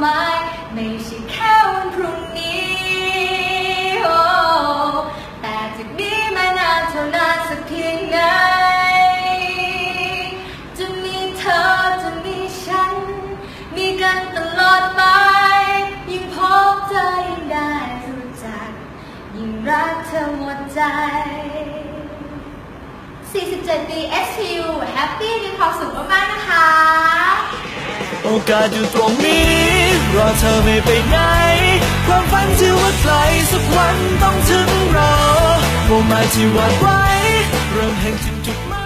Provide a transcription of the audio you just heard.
หมาย ไม่ใช่แค่วันพรุ่งนี้โอ้แต่จากนี้มานานเท่านานสักเพียงไหนจะมีเธอจะมีฉัน มีกันตลอดไป ยิ่งพบเธอยิ่งได้รู้จัก ยิ่งรักเธอหมดใจ47ปี SPU แฮปปี้มีความสุขมากๆนะคะ โอกาสอยู่ตรงนี้ รอเธอไม่ไปไหน ความฝันที่ว่าไกลสักวันต้องถึงเราเป้าหมายที่วาดไว้ เริ่มแห่งถึงจุดหมาย